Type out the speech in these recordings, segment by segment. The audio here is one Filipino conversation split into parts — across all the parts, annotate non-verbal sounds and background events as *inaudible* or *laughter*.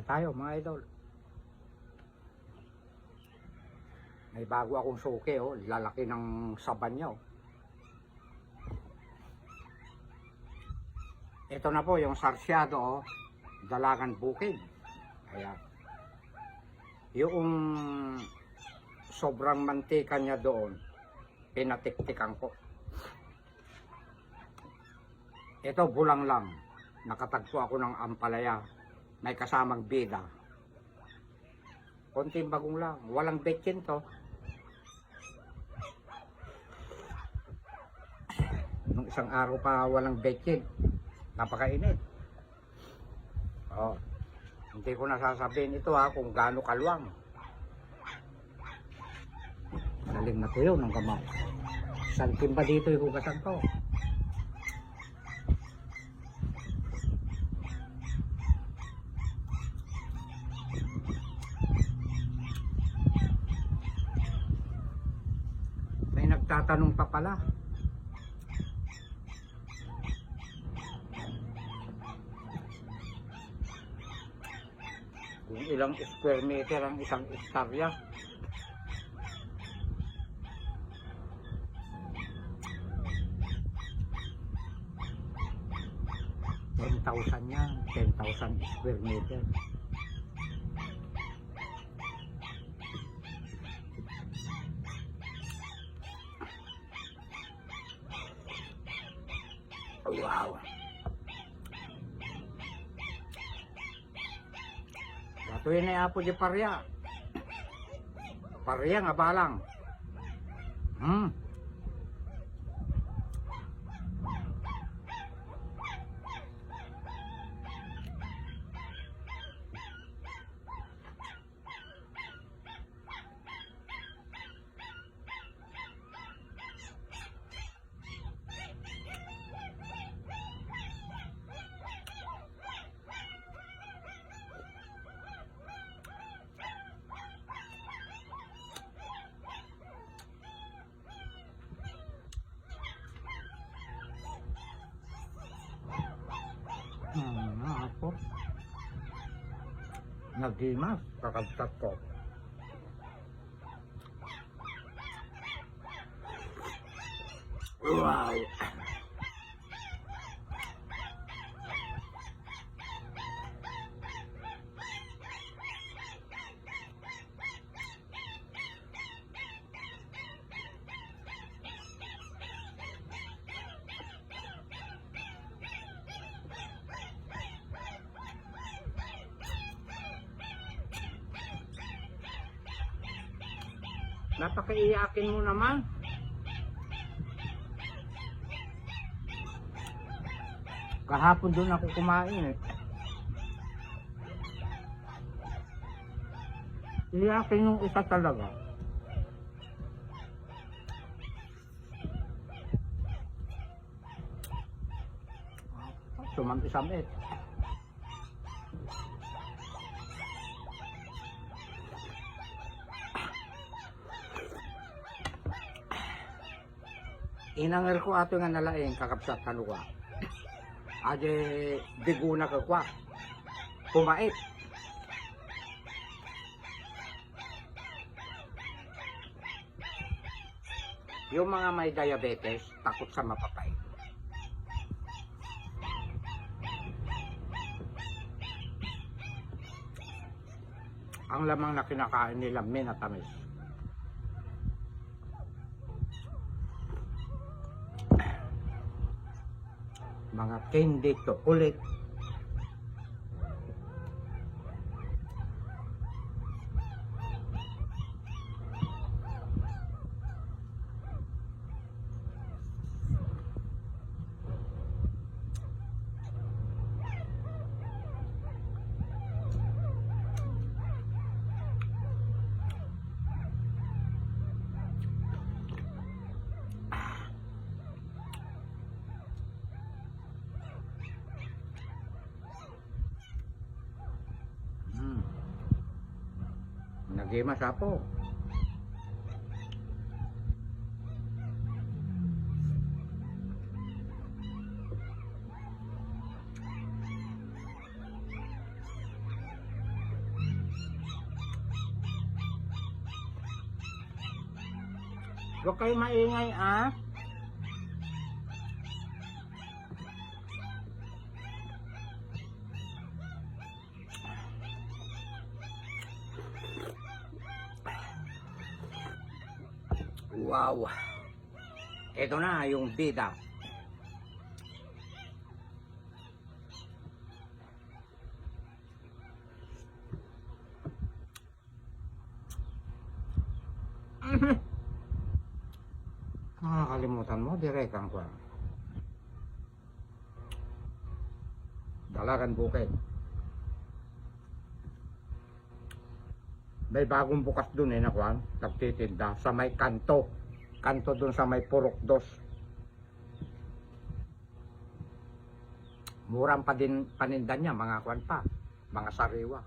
na tayo mga idol. May bago akong suke oh, lalaki ng saban niya oh. Ito na po yung sarsyado oh, dalagan bukid. Ayan. Yung sobrang mantika niya doon, pinatiktikan ko. Ito bulang lang. Nakatagpo ako ng ampalaya. May kasamang bida. Konting bagong lang. Walang betchin to. Nung isang araw pa walang betchin. Napakainit. Oh. Hindi ko nasasabihin ito ha kung gaano kalwang. Galing na tuyo ng kamay. Saan ba dito yung hugasan ko? May nagtatanong pa pala. Kung ilang square meter ang isang hektarya. Ten thousand yan. Ten thousand square meter. Apo di parya. Parya nga balang. Hmm ako. Nagimas, kakagtat ko. Wow! Napakaiyakin mo naman. Kahapon doon ako kumain eh. Iyakin yung isa talaga. Sumam-isamit. Inangir ko ato nga nalaing kakapsat kaluwa. Ade biguna ka kwa. Kumait. Yung mga may diabetes, takot sa mapapay. Ang lamang na kinakain nila minatamis. Mga candy chocolate. masapo. Huwag kayo maingay ah. Wow. Ito na yung bida. Mhm. Nakakalimutan mo, direkang ko. Dalagan bukid. May bagong bukas dun eh, nakuan. Nagtitinda sa may kanto. Kanto dun sa may purok dos. Murang pa din paninda niya, mga kwan pa. Mga sariwa.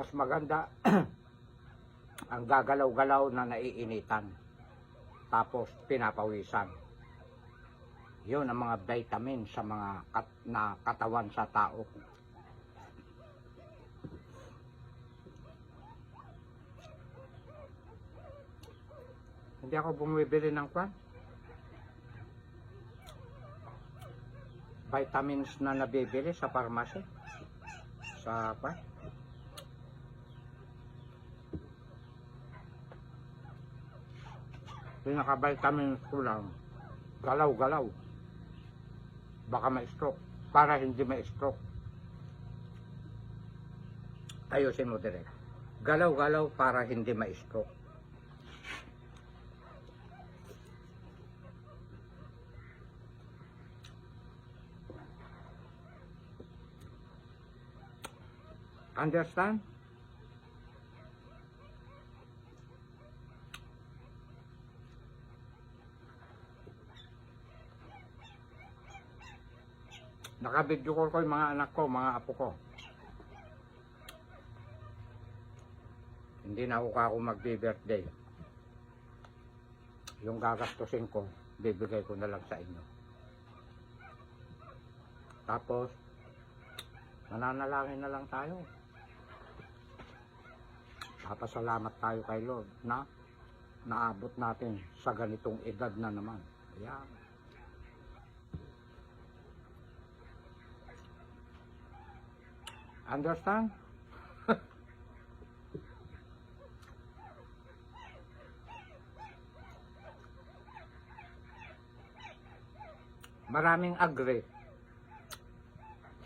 Mas maganda *clears throat* ang gagalaw-galaw na naiinitan. Tapos pinapawisan. Yun ang mga vitamin sa mga kat na katawan sa tao. Hindi ako bumibili ng kwan. Vitamins na nabibili sa pharmacy. Sa kwan pinaka-vitamins ko lang, galaw-galaw. Baka ma-stroke. Para hindi ma-stroke. Ayusin mo direct. Galaw-galaw para hindi ma-stroke. Understand? Nakabidyo ko ko yung mga anak ko, mga apo ko. Hindi na ako kako magbi-birthday. Yung gagastusin ko, bibigay ko na lang sa inyo. Tapos, mananalangin na lang tayo. Papasalamat tayo kay Lord na naabot natin sa ganitong edad na naman. Ayan. Understand? Maraming agree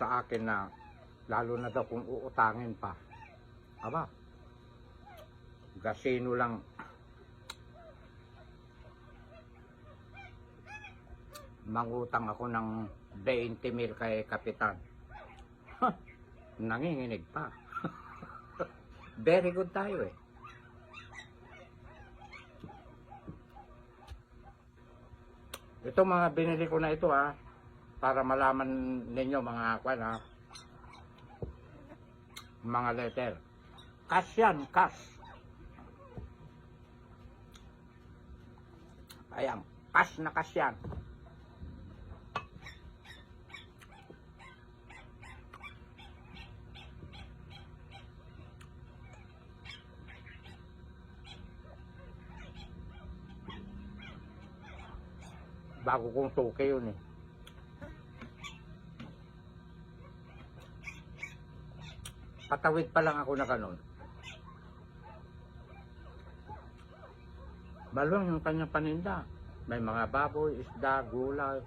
sa akin na lalo na daw kung uutangin pa. Aba, gasino lang mangutang ako ng 20 mil kay Kapitan nanginginig pa. *laughs* Very good tayo eh. Ito mga binili ko na ito ah, para malaman ninyo mga kwan ah, mga letter. Cash yan, cash. Ayan, cash na cash yan. Bago kong suke yun eh. Patawid pa lang ako na ganun. Balong yung kanyang paninda. May mga baboy, isda, gulay.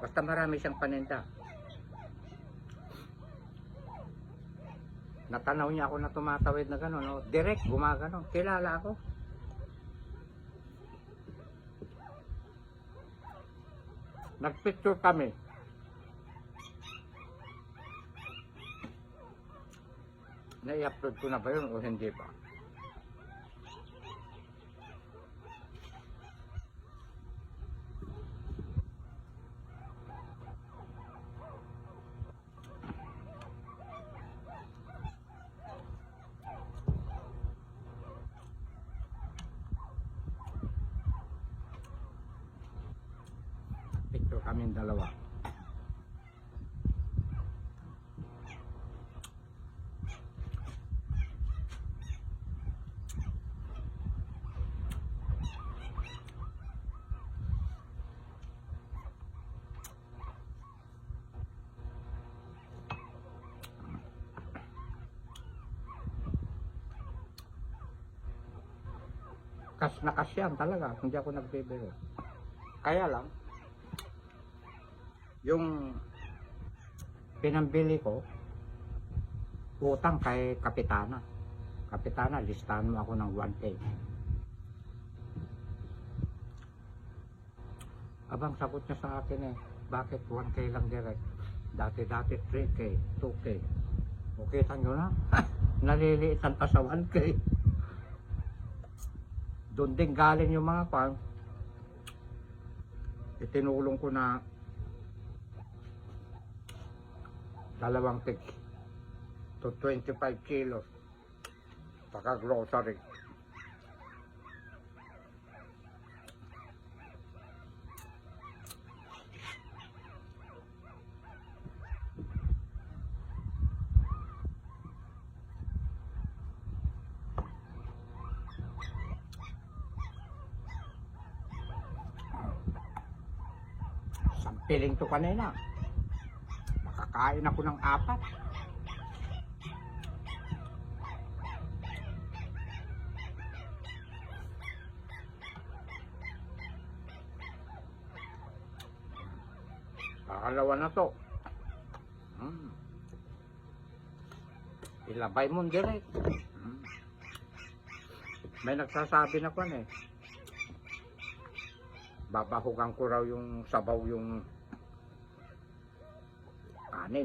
Basta marami siyang paninda. Natanaw niya ako na tumatawid na gano'n. No? Direct, gumagano. Kilala ako. Nagpicture kami. Na-upload ko na ba yun o hindi pa? Picture kami dalawa. Kas na kas yan talaga, hindi ako nagbibiro. Kaya lang, yung pinambili ko, utang kay Kapitana. Kapitana, listahan mo ako ng 1K. Abang sagot niya sa akin eh, bakit 1K lang direct? Dati-dati 3K, 2K. Okay, nyo na. *laughs* Naliliitan pa sa 1K. Doon din galing yung mga kwan. Itinulong ko na dalawang tig to 25 kilos paka grocery Sampiling to kanina. Nakakain ako ng apat. Kakalawa na to. Hmm. Ilabay mo direct. Hmm. May nagsasabi na ko eh. Babahugan ko raw yung sabaw yung 啊，那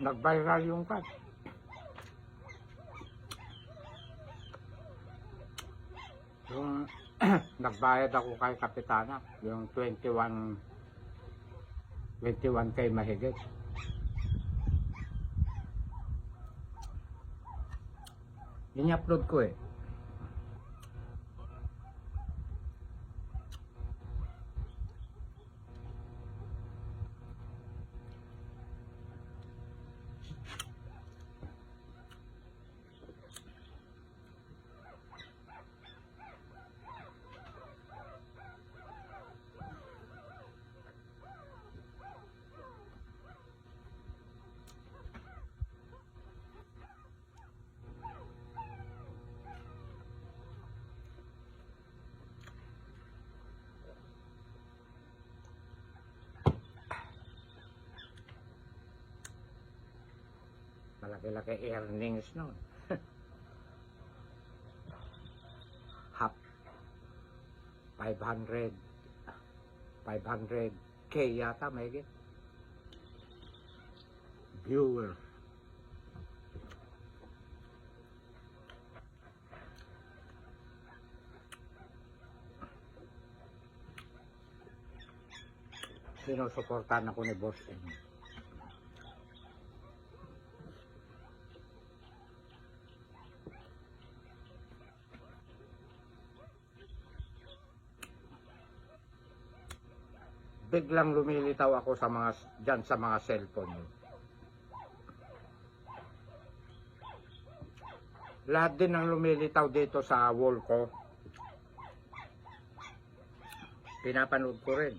nag-viral yung cat. Yung *clears throat* nagbayad ako kay Kapitana, yung 21 21 kay mahigit. Ini-upload ko eh. Malaki-laki earnings nun. Half 500 500k yata may viewer sinusuportahan ako ni Boss M. biglang lumilitaw ako sa mga diyan sa mga cellphone. Lahat din ang lumilitaw dito sa wall ko. Pinapanood ko rin.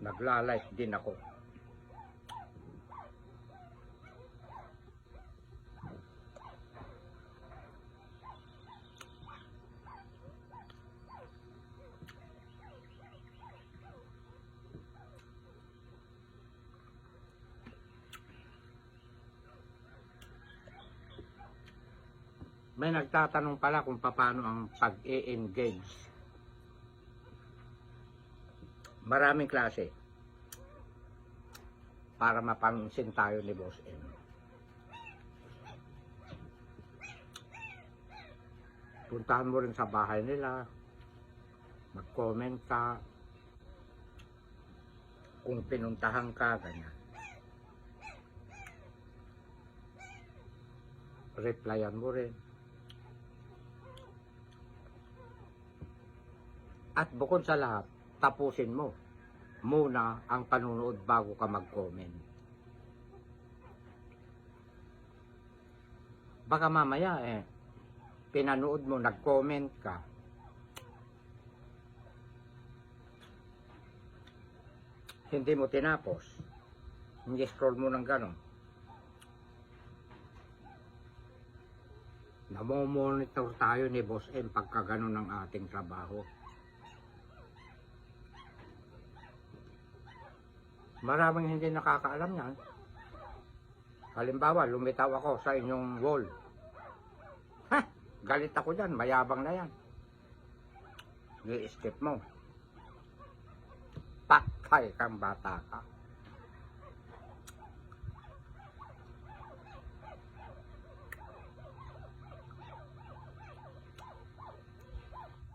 Nagla-like din ako. May nagtatanong pala kung paano ang pag-e-engage. Maraming klase. Para mapansin tayo ni Boss M. Puntahan mo rin sa bahay nila. Mag-comment ka. Kung pinuntahan ka, ganyan. Replyan mo rin. At bukod sa lahat, tapusin mo muna ang panunood bago ka mag-comment. Baka mamaya eh, pinanood mo, nag-comment ka. Hindi mo tinapos. Hindi scroll mo ng ganon. Namomonitor tayo ni Boss M pagka ganon ang ating trabaho. Maraming hindi nakakaalam yan. Halimbawa, lumitaw ako sa inyong wall. Ha! Galit ako dyan, mayabang na yan. I-skip mo. Patay kang bata ka.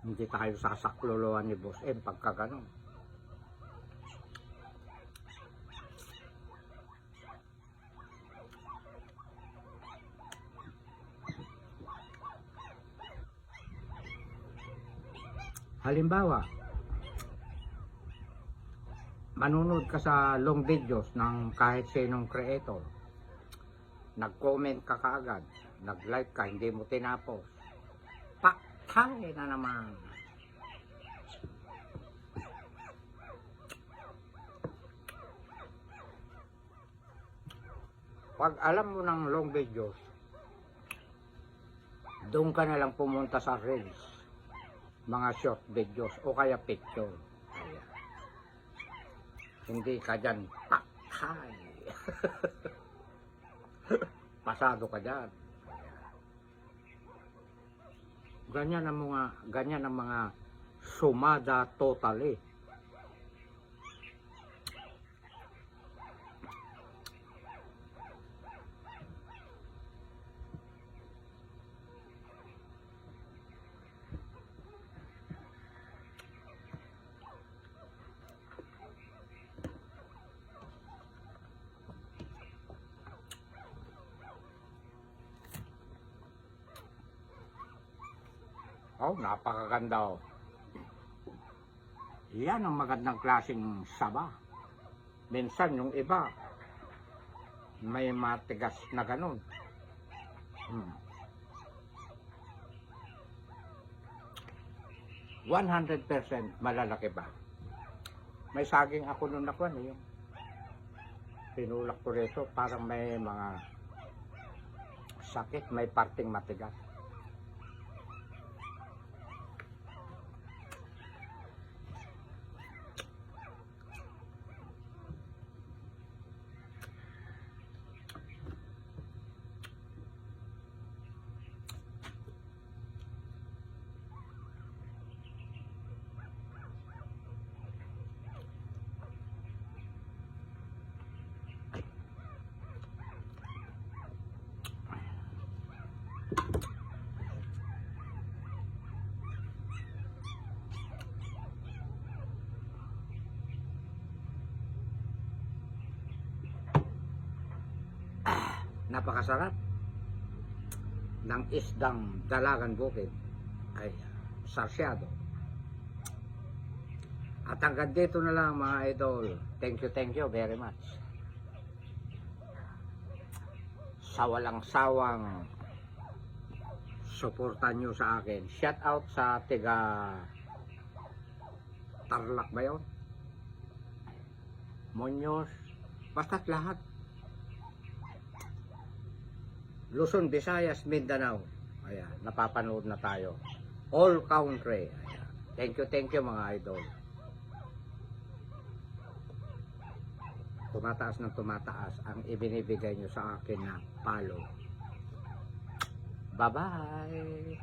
Hindi tayo sasakloloan ni Boss M pagka ganun. Halimbawa, manunod ka sa long videos ng kahit sinong creator. Nag-comment ka kaagad, nag-like ka, hindi mo tinapos. Patay na naman. Pag alam mo ng long videos, doon ka na lang pumunta sa reels mga short videos o kaya picture. Ayan. Hindi ka dyan patay. *laughs* Pasado ka dyan. Ganyan ang mga ganyan ang mga sumada totally. Oh, napakaganda oh. Yan ang magandang klaseng saba. Minsan yung iba, may matigas na ganun. Hmm. 100% malalaki ba? May saging ako nung nakuha eh. Yung tinulak ko rito, parang may mga sakit, may parting matigas. Napakasarap ng isdang dalagan bukid ay sarsyado. At hanggang dito na lang mga idol. Thank you, thank you very much. Sa walang sawang suportan nyo sa akin. Shout out sa tiga Tarlac ba yun? Muñoz, basta't lahat. Luzon, Visayas, Mindanao. Ayan, napapanood na tayo. All country. Ayan. Thank you, thank you mga idol. Tumataas ng tumataas ang ibinibigay nyo sa akin na palo. Bye-bye!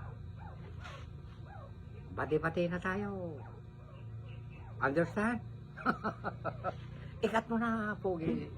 Bati-bati na tayo. Understand? *laughs* Ikat mo na, Pogi.